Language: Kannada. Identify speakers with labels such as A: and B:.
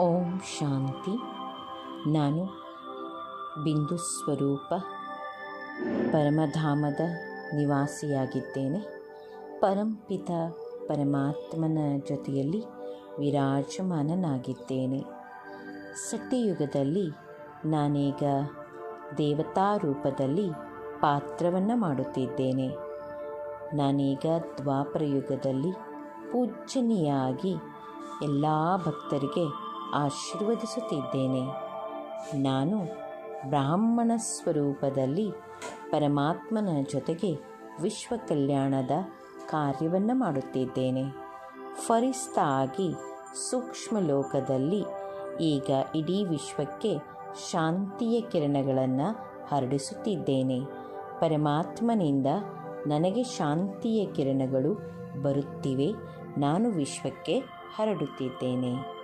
A: ಓಂ ಶಾಂತಿ. ನಾನು ಬಿಂದು ಸ್ವರೂಪ, ಪರಮಧಾಮದ ನಿವಾಸಿಯಾಗಿದ್ದೇನೆ. ಪರಂಪಿತ ಪರಮಾತ್ಮನ ಜೊತೆಯಲ್ಲಿ ವಿರಾಜಮಾನನಾಗಿದ್ದೇನೆ. ಸತ್ಯಯುಗದಲ್ಲಿ ನಾನೀಗ ದೇವತಾ ರೂಪದಲ್ಲಿ ಪಾತ್ರವನ್ನು ಮಾಡುತ್ತಿದ್ದೇನೆ. ನಾನೀಗ ದ್ವಾಪರಯುಗದಲ್ಲಿ ಪೂಜ್ಯನೀಯಾಗಿ ಎಲ್ಲ ಭಕ್ತರಿಗೆ ಆಶೀರ್ವದಿಸುತ್ತಿದ್ದೇನೆ. ನಾನು ಬ್ರಾಹ್ಮಣ ಸ್ವರೂಪದಲ್ಲಿ ಪರಮಾತ್ಮನ ಜೊತೆಗೆ ವಿಶ್ವ ಕಲ್ಯಾಣದ ಕಾರ್ಯವನ್ನು ಮಾಡುತ್ತಿದ್ದೇನೆ. ಫರಿಸ್ತಾಗಿ ಸೂಕ್ಷ್ಮ ಲೋಕದಲ್ಲಿ ಈಗ ಇಡೀ ವಿಶ್ವಕ್ಕೆ ಶಾಂತಿಯ ಕಿರಣಗಳನ್ನು ಹರಡಿಸುತ್ತಿದ್ದೇನೆ. ಪರಮಾತ್ಮನಿಂದ ನನಗೆ ಶಾಂತಿಯ ಕಿರಣಗಳು ಬರುತ್ತಿವೆ. ನಾನು ವಿಶ್ವಕ್ಕೆ ಹರಡುತ್ತಿದ್ದೇನೆ.